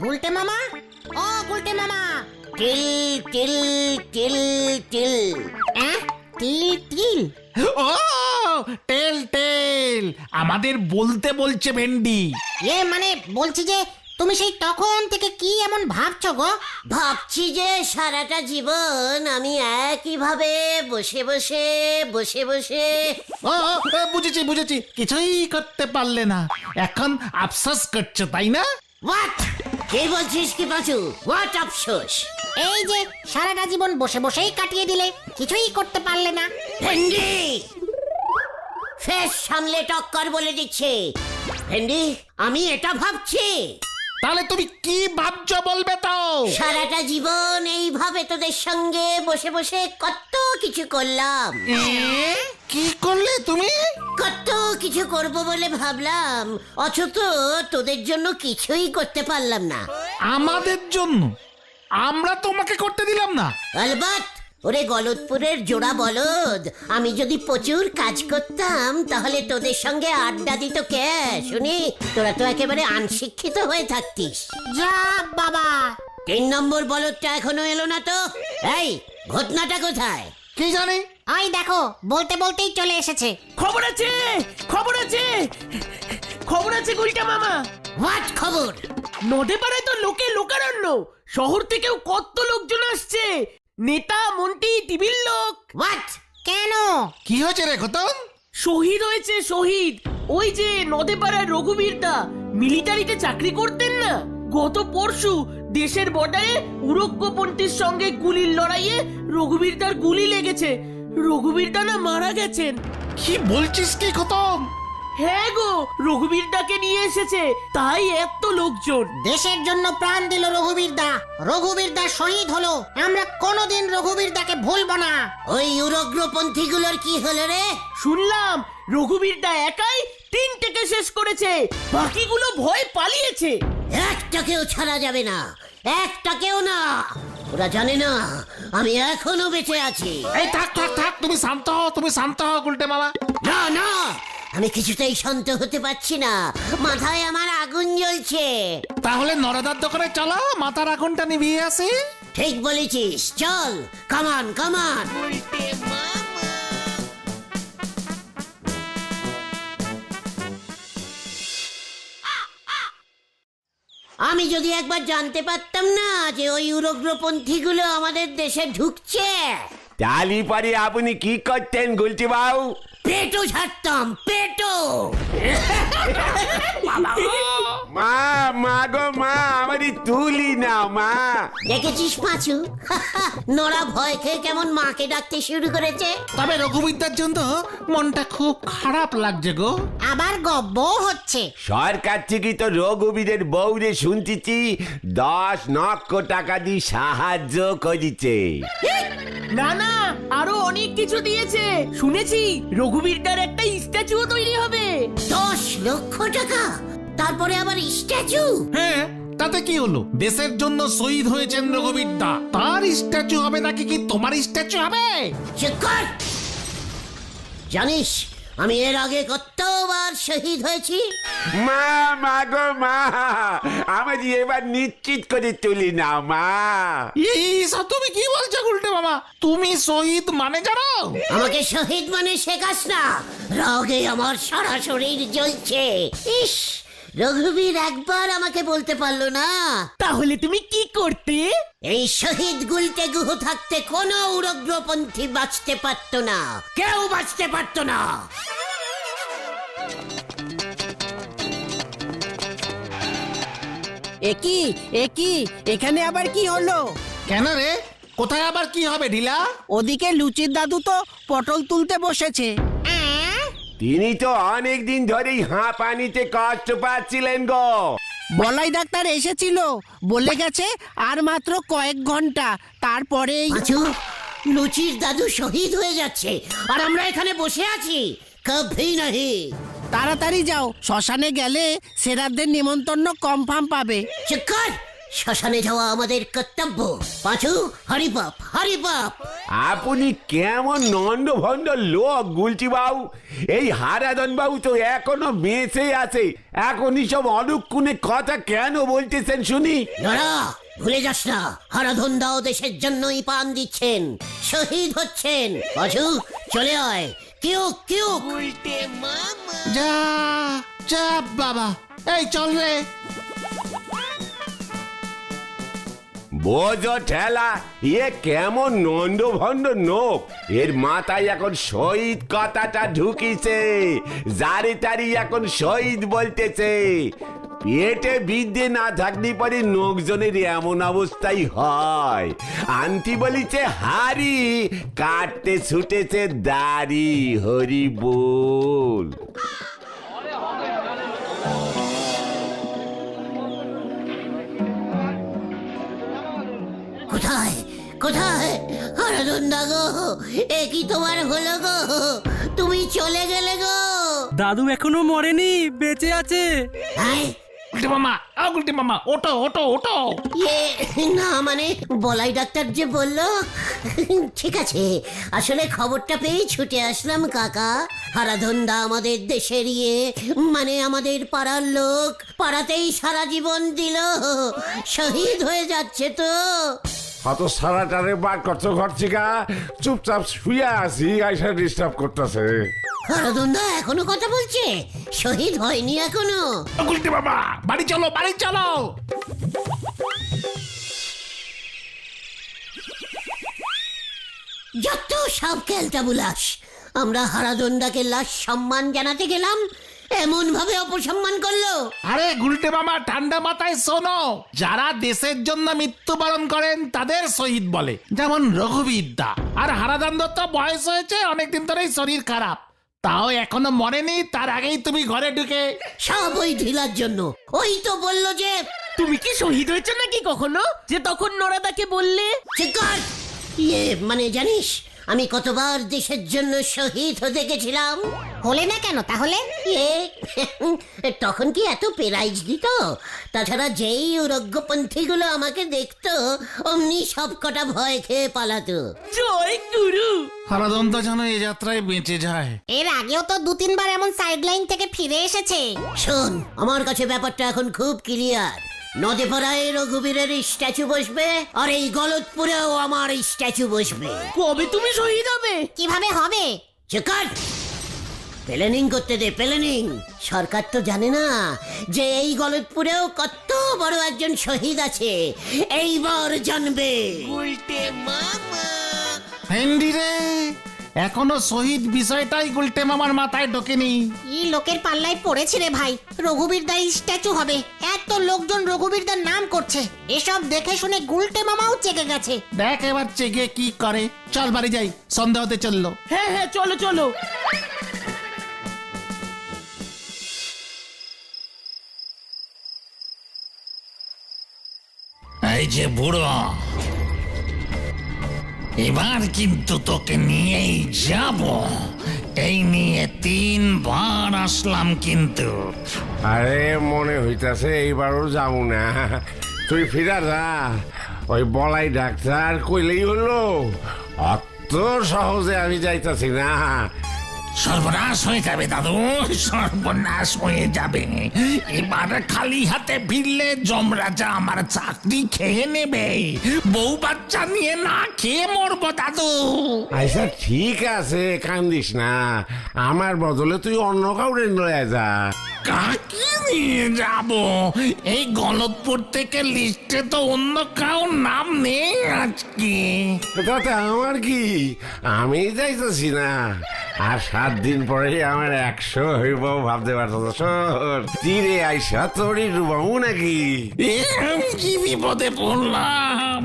গুলটে মামা? ও গুলটে মামা। টিল টিল টিল টিল। অ্যাঁ? তিল তিল ও টেল টেল। আমাদের বলতে বলছে ভেন্ডি। এ মানে বলছি যে তুমি সেই তখন থেকে কি এমন ভাবছ গো? ভাবছি যে সারাটা জীবন আমি একইভাবে বসে বসে বসে বসে। ও ও, বুঝেছি বুঝেছি। কিছুই করতে পারলে না। এখন আফসোস করছ তাই না? হোয়াট কে বলছিস কি পাচু? হোয়াট আফসোস এই যে সারাটা জীবন বসে বসেই কাটিয়ে দিলে কিছুই করতে পারলে না। ভেন্ডি! ফেস সামলে টক্কর বলে দিচ্ছে। ভেন্ডি আমি এটা ভাবছি। তাহলে তুমি কি ভাবছ বলবে তো সারাটা জীবন এইভাবে তোদের সঙ্গে বসে বসে কত কিছু করলাম। কি করলে তুমি? কত কিছু করব বলে ভাবলাম অথচ তোদের জন্য কিছুই করতে পারলাম না। আমাদের জন্য? আমরা তোমাকে করতে দিলাম না। আলবাত ওরে গলতপুরের জোড়া বলদ আমি যদি প্রচুর কাজ করতাম তাহলে তোদের সঙ্গে আড্ডা দিত কে? শুনি তোরা তো একেবারে আনশিক্ষিত হয়ে থাকতিস। যা বাবা। তিন নম্বর বলদটা এখনও এলো না তো? এই ঘটনাটা কোথায়? কি জানি? ওই দেখো বলতে বলতেই চলে এসেছে। খবর আছে খবর আছে খবর আছে গুলটা মামা। হোয়াট খবর? নদে পাড়ায় তো লোকে লোকারণ্য শহর থেকেও কত লোকজন আসছে। নেতা মন্ত্রী টিভির লোক। হোয়াট কেন? কি হয়েছে রে খতম? শহীদ হয়েছে শহীদ। ওই যে নদে পাড়ায় রঘুবীরদা মিলিটারিতে চাকরি করতেন না। গত পরশু দেশের বর্ডারে উরগ্যপন্থীর সঙ্গে গুলির লড়াইয়ে রঘুবীরদার গুলি লেগেছে। রঘুবীরদা না মারা গেছেন। কি বলছিস কি খতম? হ্যাঁ গো রঘুবীরদাকে নিয়ে এসেছে তাই এত লোকজন। দেশের জন্য প্রাণ দিল রঘুবীর দা রঘুবীর দা শহীদ হলো। আমরা কোনোদিন রঘুবীর দাকে ভুলবো না। ওই ইউরোগ্রপন্থীগুলোর কি হলো রে? শুনলাম রঘুবীরদা একাই তিনটেকে শেষ করেছে। বাকিগুলো ভয় পালিয়েছে। একটাকেও ছাড়া যাবে না। একটাকেও না। ওরা জানে না আমি এখনও বেঁচে আছি। এই থাক থাক থাক তুমি শান্ত হও তুমি শান্ত হও গুলটে মামা। না না আমি কিছুতেই শান্ত হতে পারছি না। মাথায় আমার আগুন জ্বলছে। তাহলে নরদার দোকানে চলো মাথার আগুনটা নিভিয়ে আসি। ঠিক বলেছিস চল। কামান কামান আমি যদি একবার জানতে পারতাম না যে ওই ইউরোগ্রপন্থীগুলো আমাদের দেশে ঢুকছে। তালি পরে আপনি কি করতেন গুলটি বাবু পেটো ছাড়তাম পেটো। মা মা গো মা আমারই তুলি না মা। দেখেছিস পাঁচু? নোরা ভয় খেয়ে কেমন মাকে ডাকতে শুরু করেছে। তবে রঘুবিদ্যার জন্য মনটা খুব খারাপ লাগছে গো। আবার গব্ব হচ্ছে। সরকার থেকে তো রঘুবীরের বউরে শুনতেছি দশ লক্ষ টাকা দিয়ে সাহায্য করিছে। না না আরও অনেক কিছু দিয়েছে। শুনেছি রঘুবীরদার একটা স্ট্যাচুও তৈরি হবে। দশ লক্ষ টাকা? তারপরে আবার স্ট্যাচু? হ্যাঁ তাতে কি হলো? দেশের জন্য শহীদ হয়েছেন রঘুবিদ্যা। তার স্ট্যাচু হবে নাকি কি তোমার স্ট্যাচু হবে? কর! জানিস আমি এর আগে কতবার শহীদ হয়েছি? মা মা গো মা। আমারই এবার নিশ্চিত করে তুলি না মা। এই সব তুমি কি বলছো গুলটে মামা? তুমি শহীদ মানে জানো? আমাকে শহীদ মানে শেখাস না। রাগে আমার সারা শরীর জ্বলছে। ইস রঘুবীর একবার আমাকে বলতে পারল না। তাহলে তুমি কি করতে? এই শহীদ গুলতে গুহ থাকতে কোনো উরগ্রপন্থী বাঁচতে পারতো না। কেউ বাঁচতে পারতো না। একই একই এখানে আবার কি হলো? কেন রে? কোথায় আবার কি হবে ঢিলা? ওদিকে লুচির দাদু তো পটল তুলতে বসেছে। তিনি তো অনেক দিন ধরেই হাঁ পানিতে কষ্ট পাচ্ছিলেন গো। বলাই ডাক্তার এসেছিল বলে গেছে আর মাত্র কয়েক ঘণ্টা তারপরেই পাঁচু লুচির দাদু শহীদ হয়ে যাচ্ছে আর আমরা এখানে বসে আছি কভি নাহি। তাড়াতাড়ি যাও শ্মশানে গেলে সেরাদের নিমন্ত্রণ কনফার্ম পাবে। চুপ কর শ্মশানে যাওয়া আমাদের কর্তব্য। পাঁচু হরিপাপ হরিপাপ আপনি কেমন নন্দ ভন্ড লোক গুলটি বাবু এই হারাদন বাবু তো এখনও বেঁচে আছে। এখনই সব অনুক্ষণে কথা কেন বলতেছেন শুনি? নড়া ভুলে যাস না। হারাধন দাও দেশের জন্যই পান দিচ্ছেন। শহীদ হচ্ছেন। পাঁচু চলে আয়। কেউ কেউ। যা যা বাবা। এই চল রে। বোঝো ঠেলা, এ কেমন নন্দ ভন্ড নোক। এর মাথায় এখন শহীদ কথাটা ঢুকিছে যারে তারি এখন শহীদ বলতেছে। পেটে বিদ্যে না থাকলে পরে লোকজনের এমন অবস্থাই হয়। আন্টি বলিছে, হারি, কাটতে ছুটেছে দাড়ি, হরি বল। হারাধন দা গো। এ কি তোমার হলো গো? তুমি চলে গেলে গো। দাদু এখনও মরেনি বেঁচে আছে। হ্যাঁ গুলটে মামা ও গুলটে মামা ওটো ওটো ওটো ইয়ে, না মানে বলাই ডাক্তার যে বলল। ঠিক আছে আসলে খবরটা পেয়ে ছুটে আসলাম কাকা। হারাধন্দা আমাদের দেশের ইয়ে মানে আমাদের পাড়ার লোক। পাড়াতেই সারা জীবন দিল। শহীদ হয়ে যাচ্ছে তো। অত সারাটারে বার করছ ঘর থেকে চুপচাপ শুয়ে আছি আইসা ডিস্টার্ব করতেছে। এখনও কথা বলছে? শহীদ হয়নি এখনও। গুলটে মামা বাড়ি চলো বাড়ি চলো। যত সব খেলটা বুলাস আমরা হারাদন্ডাকে লাশ সম্মান জানাতে গেলাম এমন ভাবে অপসম্মান করল? আরে গুলটে মামা ঠান্ডা মাথায় শোনো। যারা দেশের জন্য মৃত্যুবরণ করেন তাদের শহীদ বলে। যেমন রঘুবীর দা আর হারাদান দত্ত বয়স হয়েছে অনেকদিন ধরেই শরীর খারাপ। তাও এখনও মরেনি তার আগেই তুমি ঘরে ঢুকে সব ওই ঢিলার জন্য। ওই তো বলল যে তুমি কি শহীদ হয়েছে নাকি কখনো? যে তখন নোরাদাকে বললে ইয়ে মানে জানিস আমি কতবার দেশের জন্য শহীদ হতে গেছিলাম? হলে না কেন তাহলে? এ তখন কি এত পেরাইজ দিত? তাছাড়া যেই উরগ্যপন্থীগুলো আমাকে দেখতো অমনি সব কটা ভয় খেয়ে পালাতো। জয় গুরু! হারাদন্ত যেন এই যাত্রায় বেঁচে যায়। এর আগেও তো দু তিনবার এমন সাইড লাইন থেকে ফিরে এসেছে। শোন আমার কাছে ব্যাপারটা এখন খুব ক্লিয়ার নদী পাড়ায় রঘুবীরের স্ট্যাচু বসবে আর এই গলতপুরেও আমার স্ট্যাচু বসবে। কবে তুমি শহীদ হবে? কীভাবে হবে? চেকার প্ল্যানিং করতে দে প্ল্যানিং সরকার তো জানে না যে এই গলতপুরেও কত বড় একজন শহীদ আছে। এইবার জানবে। উল্টে মামা। ভেন্ডি রে! এখনও শহীদ বিষয়টাই গুলটে মামার মাথায় ঢোকেনি। ই লোকের পাল্লায় পড়েছে রে ভাই রঘুবীর দা স্ট্যাচু হবে। এত লোকজন রঘুবীর দার নাম করছে এসব দেখে শুনে গুলটে মামাও চেকে গেছে। দেখ এবার চেগে কি করে চল বাড়ি যাই সন্ধ্যা হতে চলল। হ্যাঁ হ্যাঁ চলো চলো। এই যে বুড়ো এবার কিন্তু তোকে নিয়েই যাব। এই নিয়ে তিনবার আসলাম কিন্তু। আরে, মনে হইতাছে এইবারও যাব না। তুই ফিরা যা। ওই বলাই ডাক্তার কইলেই হলো। অত সহজে আমি যাইতাছি না। সর্বনাশ হয়ে যাবে দাদু সর্বনাশ হয়ে যাবে। এবার খালি হাতে ফিরলে যমরাজা আমার চাকরি খেয়ে নেবে। বউ বাচ্চা নিয়ে না খেয়ে মরবো দাদু। আচ্ছা ঠিক আছে কান্দিস না। আমার বদলে তুই অন্য কাউরে লয়ে যা। কাকে নিয়ে যাব? এই গলতপুর থেকে লিস্টে তো অন্য কারোর নাম নেই আজকে। তাতে আমার কি? আমি যাইতেছি না। আর সাত দিন পরে আমার একশো হইব ভাবতে পারতো শোন তীরে আইসা তোরই ডুবাবো নাকি? আমি কি বিপদে পড়লাম।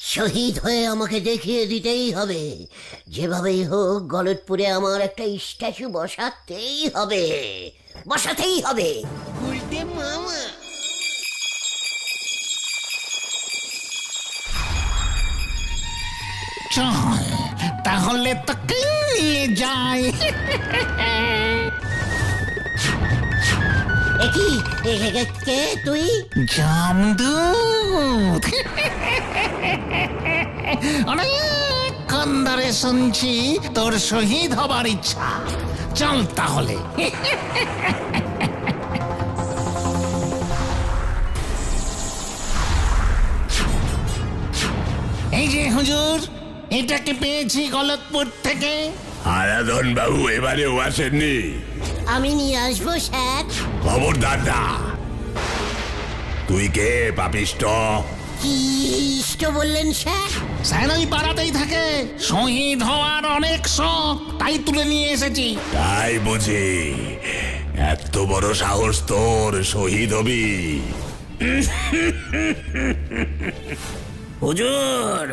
শহীদ হয়ে আমাকে দেখিয়ে দিতেই হবে। যেভাবেই হোক গলতপুরে আমার একটা স্ট্যাচু বসাতেই হবে। বসাতেই হবে। উল্টে মামা। চল। তাহলে তোকে নিয়ে যাই এ কি এ, এ, এ, কে তুই? জামদূত। অনেকক্ষণ ধরে শুনছি তোর শহীদ হবার ইচ্ছা। চল তাহলে। এই যে হুজুর এটাকে পেয়েছি গলতপুর থেকে আরাধন বাবু এবারেও আসেননি আমি নিয়ে আসব স্যার খবরদার না তুই কে পাপিষ্ট কি ইষ্ট বললেন স্যার স্যার ওই পাড়াতেই থাকে শহীদ হওয়ার অনেক শখ তাই তুলে নিয়ে এসেছি তাই বুঝি এত বড় সাহস তোর শহীদ হবি হুজুর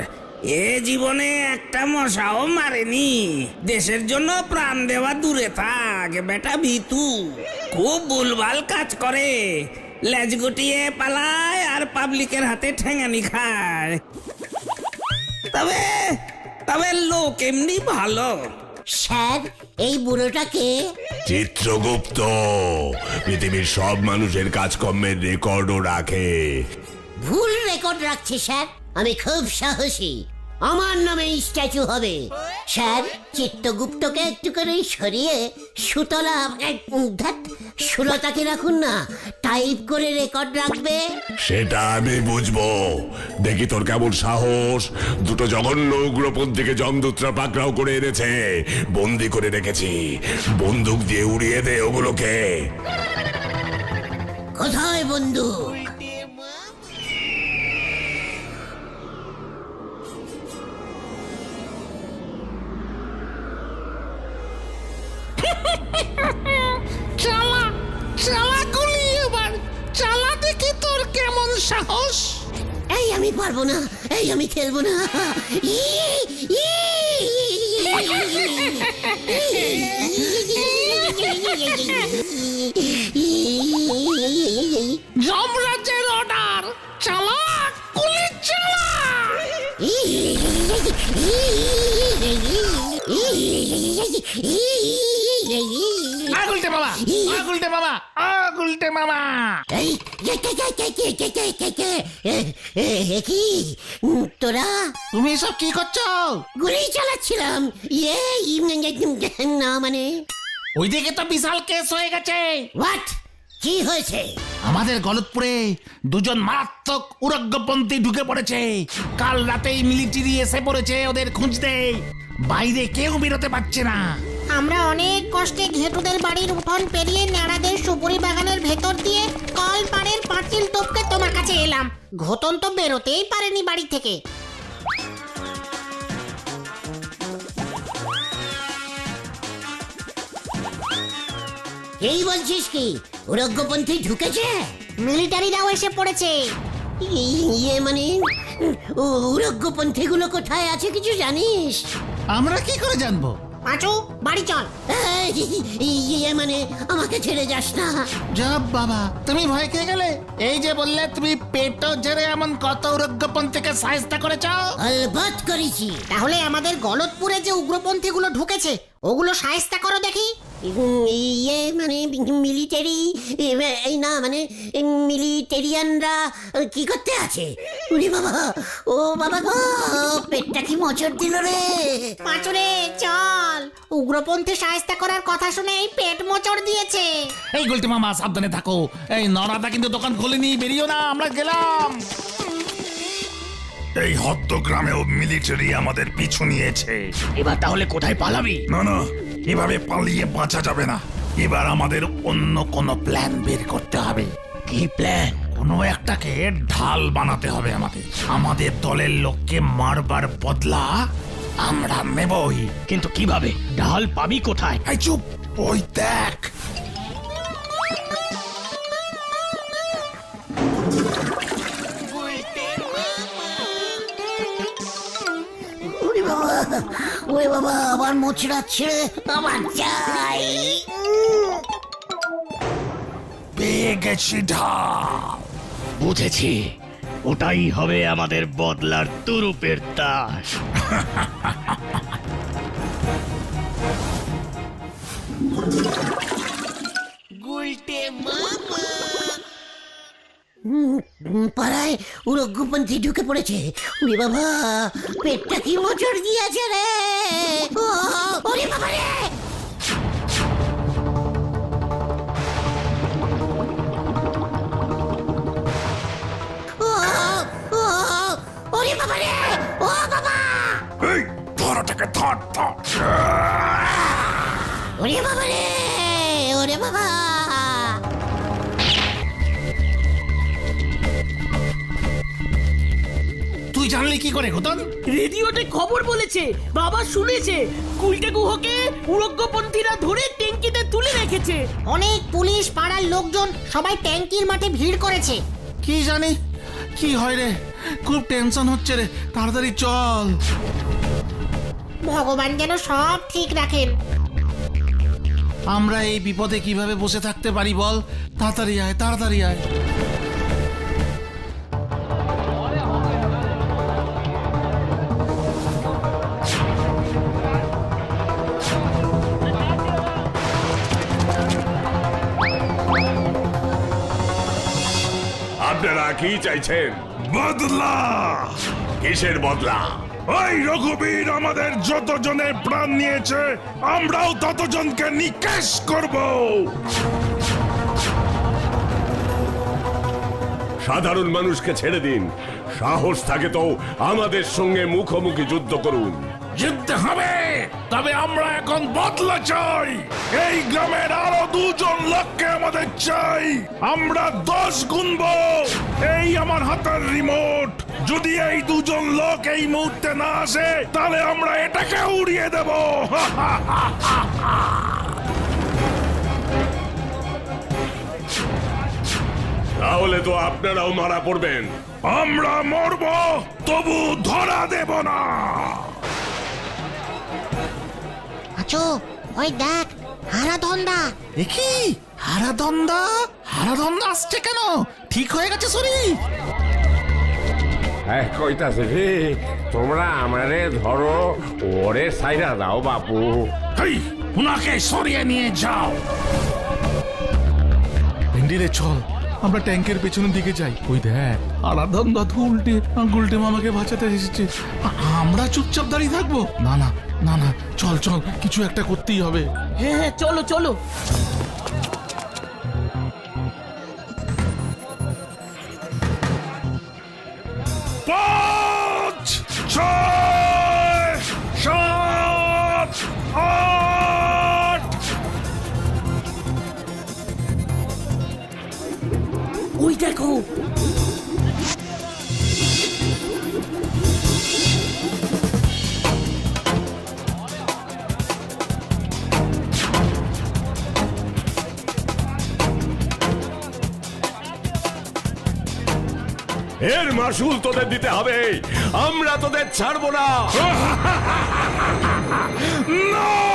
এ জীবনে একটা মশাও মারেনি। দেশের জন্য প্রাণ দেওয়া দূরে থাক বেটা ভিতু। খুব ভুলভাল কাজ করে। লেজ গুটিয়ে পালায় আর পাবলিকের হাতে ঠেঙানি খায়। তবে তবে লোক এমনি ভালো। স্যার এই বুড়োটাকে চিত্রগুপ্ত। পৃথিবীর সব মানুষের কাজকর্মের রেকর্ডও রাখে। ভুল রেকর্ড রাখছে স্যার। আমি খুব সাহসী। আমার নামে স্ট্যাচু হবে। স্যার চিত্তগুপ্তকে একটু করে সরিয়ে সুতলা এক, উম, সুলতাকে রাখুন না টাইপ করে রেকর্ড রাখবে। সেটা আমি বুঝব। দেখি তোর কেমন সাহস। দুটো জঘন্য উগ্রপন্থীকে জমদূতরা পাকড়াও করে এনেছে। বন্দি করে রেখেছি। বন্দুক দিয়ে উড়িয়ে দে ওগুলোকে। কোথায় বন্ধু সাহস এই আমি পারব না এই আমি খেলব না যমরাজের অর্ডার চালা গুলি চালা আগুলটে মামা আগুলটে মামা গুলটে মামা। কি তোরা? তুমি সব কি করছ? গুলি চালাচ্ছিলাম। ইয়ে না মানে? ওইদিকে তো বিশাল কেস হয়ে গেছে। হোয়াট কি হয়েছে? আমাদের গলতপুরে দুজন মারাত্মক উরগ্যপন্থী ঢুকে পড়েছে। কাল রাতেই মিলিটারি এসে পড়েছে ওদের খুঁজতে। বাইরে কেউ বেরোতে পারছে না। আমরা অনেক কষ্টে ঘেটুদের বাড়ির উঠোন পেরিয়ে ন্যাড়াদের সুপুরি বাগানের ভেতর দিয়ে কল পাড়ের পাঁচিল টপকে তোমার কাছে এলাম। ঘটন তো বেরোতেই পারেনি বাড়ি থেকে। এই বলছিস কি? উরগ্যপন্থী ঢুকেছে? মিলিটারিরাও এসে পড়েছে। ই- ইয়ে মানে উরগ্যপন্থী গুলো কোথায় আছে কিছু জানিস? আমরা কি করে জানব? পাঁচু বাড়ি চল। ইয়ে মানে আমাকে ছেড়ে যাস না। যাব বাবা তুমি ভয় খেয়ে গেলে? এই যে বললে তুমি পেটো জেরে এমন কত উগ্রপন্থীকে সাহায্য করেছ? অলবত করেছি। তাহলে আমাদের গলতপুরে যে উগ্রপন্থীগুলো ঢুকেছে ওগুলো সায়স্তা করো দেখি। ইয়ে মানে মিলিটারি এই না মানে মিলিটেরিয়ানরা কি করতে আছে? উনি বাবা ও বাবা গো পেটটা কি মোচড় দিল রে। পাঁচুরে চল। উগ্রপন্থী সায়স্তা করার কথা শুনে এই পেট মোচড় দিয়েছে। এই গোলটি মামা সাবধানে থাকো। এই নরাদা কিন্তু দোকান খোলেনি বেরিও না আমরা গেলাম। এই হদ্দ গ্রামেও মিলিটারি আমাদের পিছু নিয়েছে। এবার তাহলে কোথায় পালাবি? না না এভাবে পালিয়ে বাঁচা যাবে না। এবার আমাদের অন্য কোনো প্ল্যান বের করতে হবে। কি প্ল্যান কোনো একটাকে ঢাল বানাতে হবে আমাদের। আমাদের দলের লোককে মারবার বদলা আমরা নেবই। কিন্তু কীভাবে? ঢাল পাবি কোথায়? এই চুপ ওই দেখ। ওরে বাবা আবার মোচড়া ছেড়ে আমার চাই পেয়ে গেছি ঢাল। বুঝেছি ওটাই হবে আমাদের বদলার তুরুপের দাস উম, উম, পাড়ায় উরগ্যপন্থী ঢুকে পড়েছে। ওরে বাবা পেটটা কি মোচড় দিয়েছে রে? ওরে বাবা রে! ও, ও, ওরে বাবা রে! ও বাবা! এই ধর ধর ধর। ওরে বাবা রে ওরে বাবা! জানলি কি করে ঘটন রেডিওতে খবর বলেছে বাবা শুনেছে কুলটে গুহকে উরগ্যপন্থীরা ধরে ট্যাঙ্কিতে তুলে রেখেছে। অনেক পুলিশ পাড়ার লোকজন সবাই ট্যাঙ্কির মাঠে ভিড় করেছে। কি জানি কি হয় রে? খুব টেনশন হচ্ছে রে তাড়াতাড়ি চল। ভগবান যেন সব ঠিক রাখেন। আমরা এই বিপদে কীভাবে বসে থাকতে পারি বল? তাড়াতাড়ি আয় তাড়াতাড়ি আয়। কি চাইছেন? বদলা! কিসের বদলা? ওই রঘুবীর আমাদের যতজনের প্রাণ নিয়েছে আমরাও ততজনকে নিকেশ করব। সাধারণ মানুষকে ছেড়ে দিন। সাহস থাকে তো আমাদের সঙ্গে মুখোমুখি যুদ্ধ করুন। যুদ্ধ হবে, তবে আমরা এখন বদলা চাই। এই গ্রামের আরও দুজন লোককে আমাদের চাই। আমরা দশ গুনব। এই আমার হাতের রিমোট। যদি এই দুজন লোক এই মুহূর্তে না আসে, তাহলে আমরা এটাকে উড়িয়ে দেব। তাহলে তো আপনারাও মারা পড়বেন। আমরা মরব তবু ধরা দেব না। আচো ওই দেখ হারাধন্দা। দেখি হারাদন্দা হারাদন্দা আসছে কেন? ঠিক হয়ে গেছে শরীর হ্যাঁ কইতাছে রে তোমরা আমারে ধরো ওরে সাইরা দাও বাপু। হেই উনাকে সরিয়ে নিয়ে যাও। ভেন্ডি রে চল। আমরা ট্যাঙ্কের পেছনের দিকে যাই। ওই দেখ আরাধন দাদু উল্টে, গুলটে মামাকে বাঁচাতে এসেছে। আমরা চুপচাপ দাঁড়িয়ে থাকব? না না না না, চল চল, কিছু একটা করতেই হবে। হ্যাঁ হ্যাঁ চলো চলো। এর মাসুল তোদের দিতে হবে। আমরা তোদের ছাড়বো না।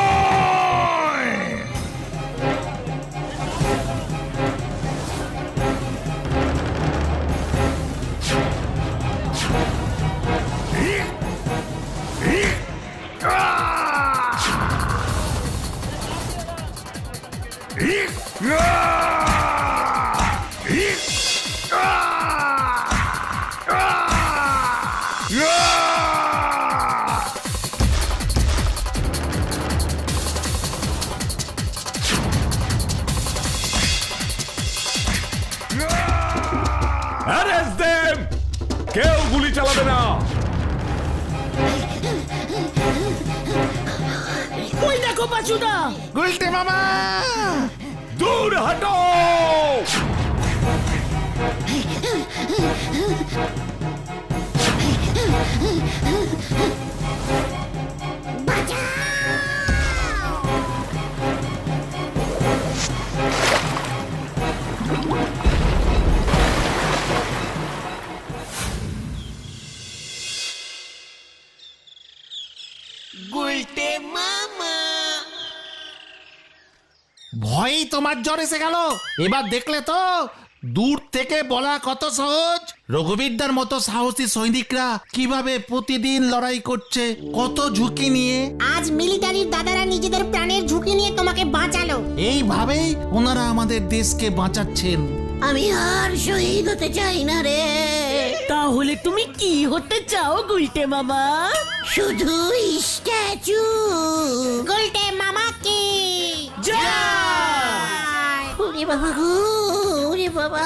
ওই দেখো পাচুদা গুলটে মামা দূর হটো ভয়েই তোমার জ্বর এসে গেল। এবার দেখলে তো দূর থেকে বলা কত সহজ। রঘুবিদ্যার মতো সাহসী সৈনিকরা কীভাবে প্রতিদিন লড়াই করছে কত ঝুঁকি নিয়ে। আজ মিলিটারির দাদারা নিজেদের প্রাণের ঝুঁকি নিয়ে তোমাকে বাঁচালো। এইভাবেই ওনারা আমাদের দেশকে বাঁচাচ্ছেন। আমি আর শহীদ হতে চাই না রে। তাহলে তুমি কি হতে চাও গুলটে মামা? শুধু স্ট্যাচু। গোলটে মামা কি? ওরে বাবা গো ওরে বাবা